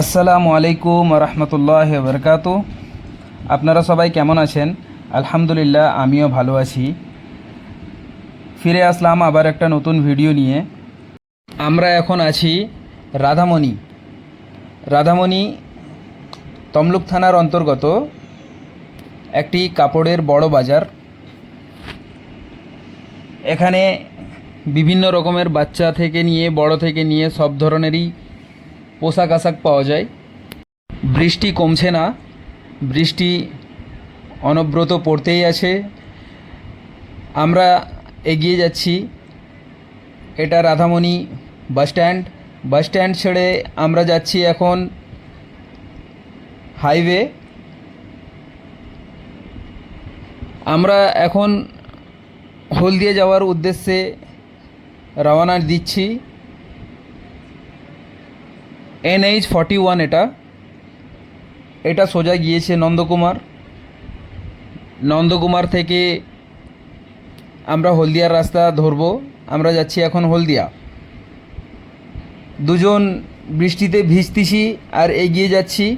আসসালামু আলাইকুম রহমতুল্লাহ বরকাত আপনারা সবাই কেমন আছেন? আলহামদুলিল্লাহ, আমিও ভালো আছি। ফিরে আসলাম আবার একটা নতুন ভিডিও নিয়ে। আমরা এখন আছি রাধামণি। রাধামণি তমলুক থানার অন্তর্গত একটি কাপড়ের বড় বাজার। এখানে বিভিন্ন রকমের বাচ্চা থেকে নিয়ে, বড় থেকে নিয়ে সব ধরনেরই পোশাক আশাক পাওয়া যায়। বৃষ্টি কমছে না। বৃষ্টি অনব্রত পড়তেই আছে। আমরা এগিয়ে যাচ্ছি। এটা Radhamani bus stand. Bus stand ছেড়ে আমরা যাচ্ছি এখন হাইওয়ে। আমরা এখন হলদিয়া যাওয়ার উদ্দেশ্যে রওনা দিচ্ছি। এনএইচ ফর্টি ওয়ান এটা। এটা সোজা গিয়েছে নন্দকুমার। নন্দকুমার থেকে আমরা হলদিয়ার রাস্তা ধরবো। আমরা যাচ্ছি এখন হলদিয়া। দুজন বৃষ্টিতে ভিজতেছি আর এগিয়ে যাচ্ছি।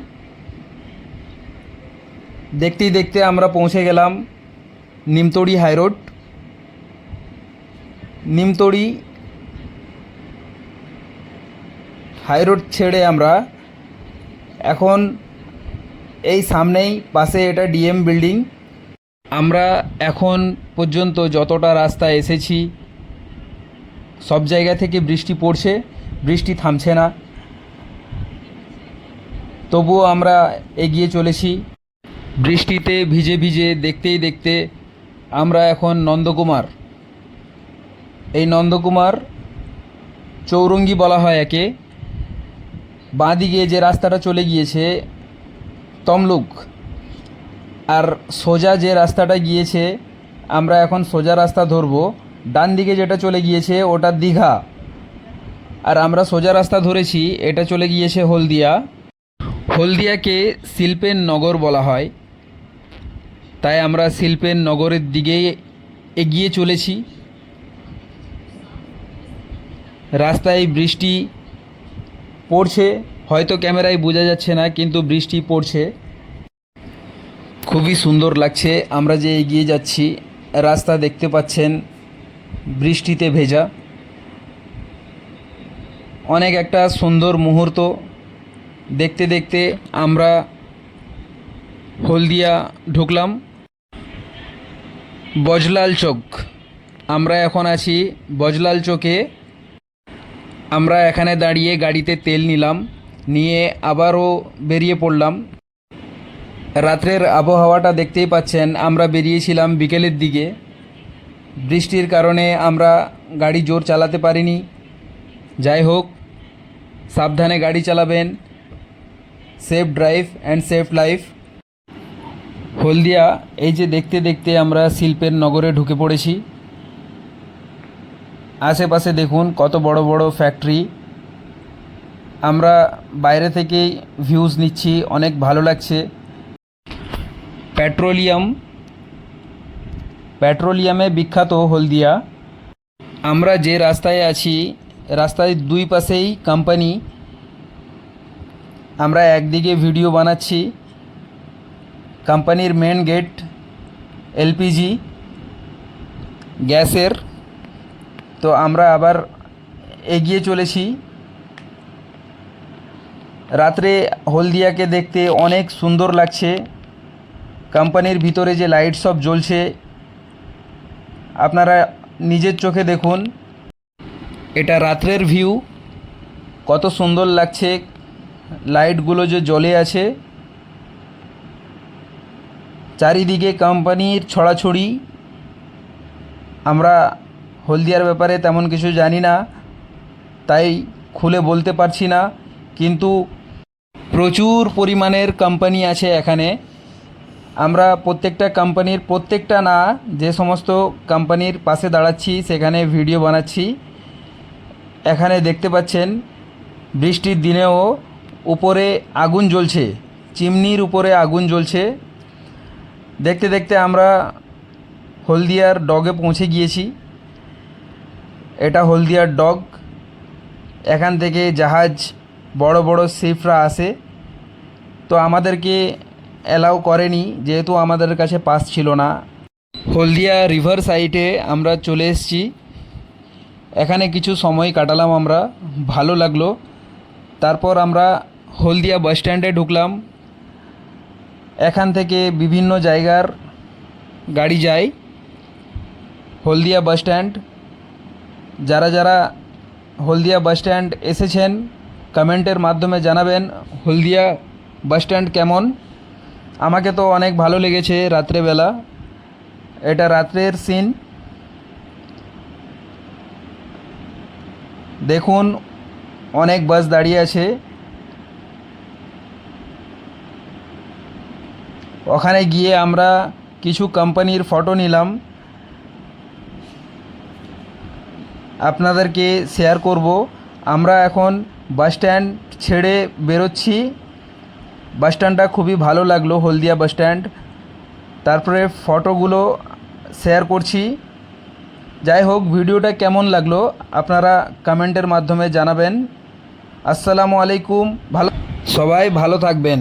দেখতেই দেখতে আমরা পৌঁছে গেলাম নিমতড়ি হাইরোড। নিমতড়ি হাইরোড ছেড়ে আমরা এখন এই সামনেই পাশে এটা ডিএম বিল্ডিং। আমরা এখন পর্যন্ত যতটা রাস্তা এসেছি, সব জায়গা থেকে বৃষ্টি পড়ছে, বৃষ্টি থামছে না। তবুও আমরা এগিয়ে চলেছি। বৃষ্টিতে ভিজে ভিজে দেখতেই দেখতে আমরা এখন নন্দকুমার। এই নন্দকুমার চৌরঙ্গি বলা হয় একে। বাঁদিকে যে রাস্তাটা চলে গিয়েছে, তমলুক, আর সোজা যে রাস্তাটা গিয়েছে, আমরা এখন সোজা রাস্তা ধরবো। ডান দিকে যেটা চলে গিয়েছে, ওটা দীঘা। আর আমরা সোজা রাস্তা ধরেছি, এটা চলে গিয়েছে হলদিয়া। হলদিয়াকে শিল্পের নগর বলা হয়। তাই আমরা শিল্পের নগরের দিকে এগিয়ে চলেছি। রাস্তায় বৃষ্টি পড়ছে, হয়তো ক্যামেরায় বোঝা যাচ্ছে না, কিন্তু বৃষ্টি পড়ছে। খুবই সুন্দর লাগছে। আমরা যে এগিয়ে যাচ্ছি, রাস্তা দেখতে পাচ্ছেন, বৃষ্টিতে ভেজা। অনেক একটা সুন্দর মুহূর্ত। দেখতে দেখতে আমরা হলদিয়া ঢুকলাম। বজলাল চোক। আমরা এখন আছি বজলাল চোকে। আমরা এখানে দাঁড়িয়ে গাড়িতে তেল নিলাম, নিয়ে আবারও বেরিয়ে পড়লাম। রাত্রের আবহাওয়াটা দেখতেই পাচ্ছেন, আমরা বেরিয়েছিলাম বিকেলের দিকে। বৃষ্টির কারণে আমরা গাড়ি জোর চালাতে পারিনি। যাই হোক, সাবধানে গাড়ি চালাবেন। Safe drive and safe life Haldia, এই যে দেখতে দেখতে আমরা শিল্পের নগরে ঢুকে পড়েছি। আশেপাশে দেখুন কত বড় বড় ফ্যাক্টরি আমরা বাইরে থেকেই ভিউজ নিচ্ছি, অনেক ভালো লাগছে। পেট্রোলিয়াম। পেট্রোলিয়ামে বিখ্যাত হলদিয়া। আমরা যে রাস্তায় আছি রাস্তায় দুই পাশেই কোম্পানি আমরা একদিকে ভিডিও বানাচ্ছি। কোম্পানির মেন গেট এলপিজি গ্যাসের। তো আমরা আবার এগিয়ে চলেছি। রাত্রে হলদিয়াকে দেখতে অনেক সুন্দর লাগছে। কোম্পানির ভিতরে যে লাইট সব জ্বলছে, আপনারা নিজের চোখে দেখুন। এটা রাত্রের ভিউ। কত সুন্দর লাগছে লাইটগুলো যে জ্বলে আছে। চারিদিকে কোম্পানির ছড়াছড়ি। আমরা হলদিয়ার ব্যাপারে তেমন কিছু জানি না, তাই খুলে বলতে পারছি না, কিন্তু প্রচুর পরিমাণের কোম্পানি আছে এখানে। আমরা প্রত্যেকটা কোম্পানির প্রত্যেকটা না, যে সমস্ত কোম্পানির পাশে দাঁড়াচ্ছি, সেখানে ভিডিও বানাচ্ছি। এখানে দেখতে পাচ্ছেন, বৃষ্টির দিনেও উপরে আগুন জ্বলছে, চিমনির উপরে আগুন জ্বলছে। দেখতে দেখতে আমরা হলদিয়ার ডগে পৌঁছে গিয়েছি। এটা হলদিয়ার ডগ। এখান থেকে জাহাজ, বড় বড় সেফরা আসে। তো আমাদেরকে অ্যালাউ করেনি, যেহেতু আমাদের কাছে পাস ছিল না। হলদিয়া রিভার সাইডে আমরা চলে এসেছি। এখানে কিছু সময় কাটালাম আমরা, ভালো লাগল। তারপর আমরা হলদিয়া বাস স্ট্যান্ডে ঢুকলাম। এখান থেকে বিভিন্ন জায়গার গাড়ি যায়। Haldia bus stand. যারা যারা হলদিয়া বাস স্ট্যান্ড এসেছেন কমেন্টের মাধ্যমে জানাবেন হলদিয়া বাস স্ট্যান্ড কেমন। আমাকে তো অনেক ভালো লেগেছে রাত্রেবেলা। এটা রাত্রের সিন দেখুন, অনেক বাস দাঁড়িয়ে আছে। ওখানে গিয়ে আমরা কিছু কোম্পানির ফটো নিলাম। আপনাদেরকে শেয়ার করব। আমরা এখন বাস স্ট্যান্ড ছেড়ে বেরোচ্ছি। বাস স্ট্যান্ডটা খুবই ভালো লাগল, হলদিয়া বাস স্ট্যান্ড তারপরে ফটোগুলো শেয়ার করছি। যাই হোক ভিডিওটা কেমন লাগল, আপনারা কমেন্টের মাধ্যমে জানাবেন। আসসালামু আলাইকুম, ভালো সবাই ভালো থাকবেন।